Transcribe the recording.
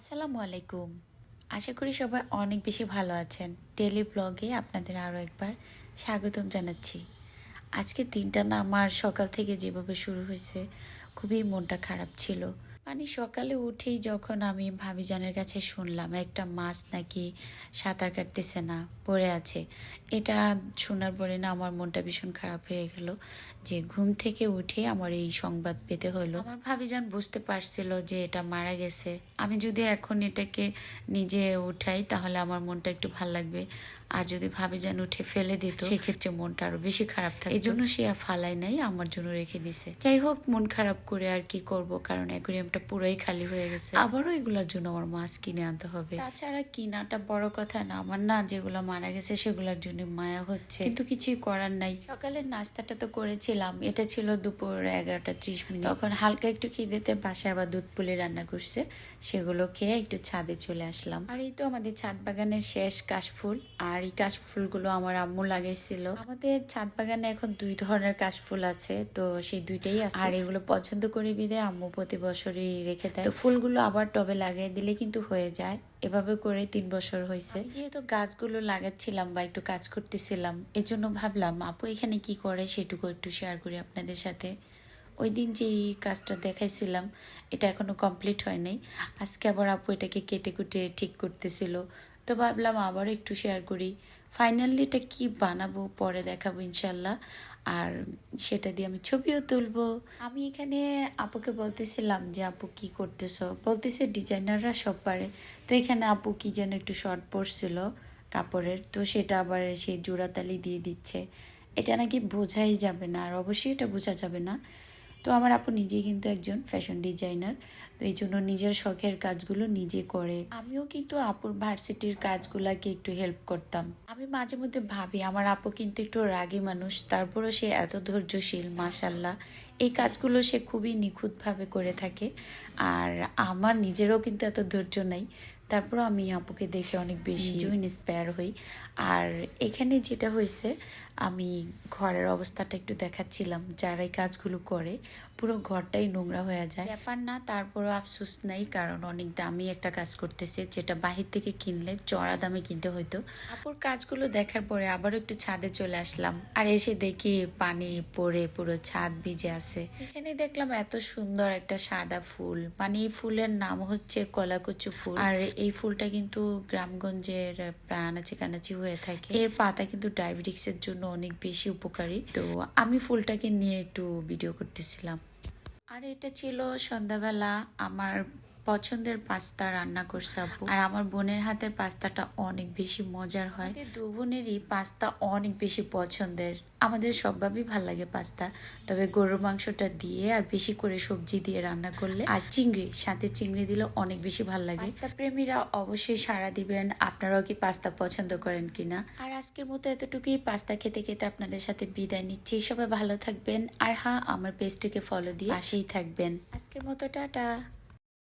আসসালামু আলাইকুম। আশা করি সবাই অনেক বেশি ভালো আছেন। ডেলি ব্লগে আপনাদের আরও একবার স্বাগতম জানাচ্ছি। আজকে দিনটা না আমার সকাল থেকে যেভাবে শুরু হয়েছে, খুবই মনটা খারাপ ছিল। মানে সকালে উঠেই যখন আমি ভাবিজানের কাছে শুনলাম একটা মাছ নাকি সাঁতার কাটতেছে না পড়ে আছে এটা শোনার পরে না আমার মনটা ভীষণ খারাপ হয়ে গেল যে ঘুম থেকে উঠে আমার এই সংবাদ পেতে হলো। আমার ভাবিজান বুঝতে পারছিল যে এটা মারা গেছে। আমি যদি এখন এটাকে নিজে উঠাই তাহলে আমার মনটা একটু ভালো লাগবে। আর যদি ভাবিজান উঠে ফেলে দিত সেক্ষেত্রে মনটা আরও বেশি খারাপ থাকে এই জন্য সে আর ফালাই নাই আমার জন্য রেখে দিছে। যাই হোক মন খারাপ করে আর কি করব কারণ অ্যাকুরিয়ামটা পুরোই খালি হয়ে গেছে। আবারও এগুলোর জন্য আমার মাছ কিনে আনতে হবে। তাছাড়া কিনাটা বড় কথা না আমার না যেগুলো মারা গেছে সেগুলোর জন্য মায়া হচ্ছে। কিন্তু কিছুই করার নাই। সকালের নাস্তাটা তো করেছিলাম এটা ছিল দুপুর এগারোটা ত্রিশ মিনিট। তখন হালকা একটু খিদেতে বাসায় আবার দুধ পুলি রান্না করছে সেগুলো খেয়ে একটু ছাদে চলে আসলাম। আর এই তো আমাদের ছাদ বাগানের শেষ কাশফুল আর এই কাশফুলগুলো আমার আম্মু লাগাইছিল। আমাদের ছাদ বাগানে এখন দুই ধরনের কাশফুল আছে তো সেই দুইটাই আছে। আর এগুলো পছন্দ করে বিদে আম্মু প্রতি বছরই রেখে দেয়। তো ফুলগুলো আবার টবে লাগিয়ে দিলে কিন্তু হয়ে যায়। এভাবে করে তিন বছর হয়েছে। যেহেতু গাছগুলো লাগাচ্ছিলাম বা একটু কাজ করতেছিলাম এজন্য ভাবলাম আপু এখানে কি করে? সেটুকু একটু শেয়ার করি আপনাদের সাথে। ওই দিন যে কাজটা দেখাইছিলাম এটা এখনও কমপ্লিট হয় নাই। আজকে আবার আপু এটাকে কেটে কুটে ঠিক করতেছিল। তো ভাবলাম আবার একটু শেয়ার করি। ফাইনালি এটা কি বানাবো পরে দেখাবো ইনশাল্লাহ আর সেটা দিয়ে আমি ছবিও তুলবো। আমি এখানে আপুকে বলতেছিলাম যে, আপু কি করতেছো? বলতেছে ডিজাইনাররা সব পারে। তো এখানে আপু কি যেন একটু শর্ট পড়ছিল কাপড়ের। তো সেটা আবার সেই জোড়াতালি দিয়ে দিচ্ছে। এটা নাকি বোঝাই যাবে না। আর অবশ্যই এটা বোঝা যাবে না। তো আমার আপু নিজেই কিন্তু একজন ফ্যাশন ডিজাইনার তো এই জন্য নিজের শখের কাজগুলো নিজে করে। আমিও কিন্তু আপুর ভার্সিটির কাজগুলাকে একটু হেল্প করতাম। আমি মাঝে মধ্যে ভাবি, আমার আপু কিন্তু একটু রাগী মানুষ, তারপরও সে এত ধৈর্যশীল মাসাল্লাহ এই কাজগুলো সে খুবই নিখুঁতভাবে করে থাকে। আর আমার নিজেরও কিন্তু এত ধৈর্য নাই। তারপর আমি আপুকে দেখে অনেক বেশি ইন্সপায়ার হই। আর এখানে যেটা হয়েছে আমি ঘরের অবস্থাটা একটু দেখাচ্ছিলাম। যারা এই কাজগুলো করে পুরো ঘরটাই নোংরা হয়ে যায়। ব্যাপার না তারপরও আফসোস নাই কারণ অনেক দামি একটা কাজ করতেছে যেটা বাহির থেকে কিনলে চড়া দামে কিনতে হইতো। আপুর কাজগুলো দেখার পরে আবারও একটু ছাদে চলে আসলাম। আর এসে দেখি পানি পড়ে পুরো ছাদ ভিজে আছে। এখানে দেখলাম এত সুন্দর একটা সাদা ফুল। মানে এই ফুলের নাম হচ্ছে কলাকুচু ফুল। আর এই ফুলটা কিন্তু গ্রামগঞ্জের প্রাণাচি কানাচি হয়ে থাকে। এর পাতা কিন্তু ডায়াবেটিক্স এর জন্য অনেক বেশি উপকারী। তো আমি ফুলটাকে নিয়ে একটু ভিডিও করতেছিলাম। আর এটা ছিল সন্ধ্যাবেলা। আমার পছন্দের পাস্তা রান্না করছে আপু। আর আমার বোনের হাতের পাস্তাটা অনেক বেশি মজার হয়। দু বোনেরই পাস্তা অনেক বেশি পছন্দের। আমাদের সবভাবেই ভালো লাগে পাস্তা। তবে গরুর মাংসটা দিয়ে আর বেশি করে সবজি দিয়ে রান্না করলে আর চিংড়ি সাথে চিংড়ি দিলে অনেক বেশি ভালো লাগে। পাস্তা প্রেমীরা অবশ্যই সাড়া দিবেন আপনারাও কি পাস্তা পছন্দ করেন কিনা? আর আজকের মতো এতটুকুই। পাস্তা খেতে খেতে আপনাদের সাথে বিদায় নিচ্ছি। সবাই ভালো থাকবেন। আর হ্যাঁ আমার পেজটিকে ফলো দিয়ে আসেই থাকবেন। আজকের মতো টাটা।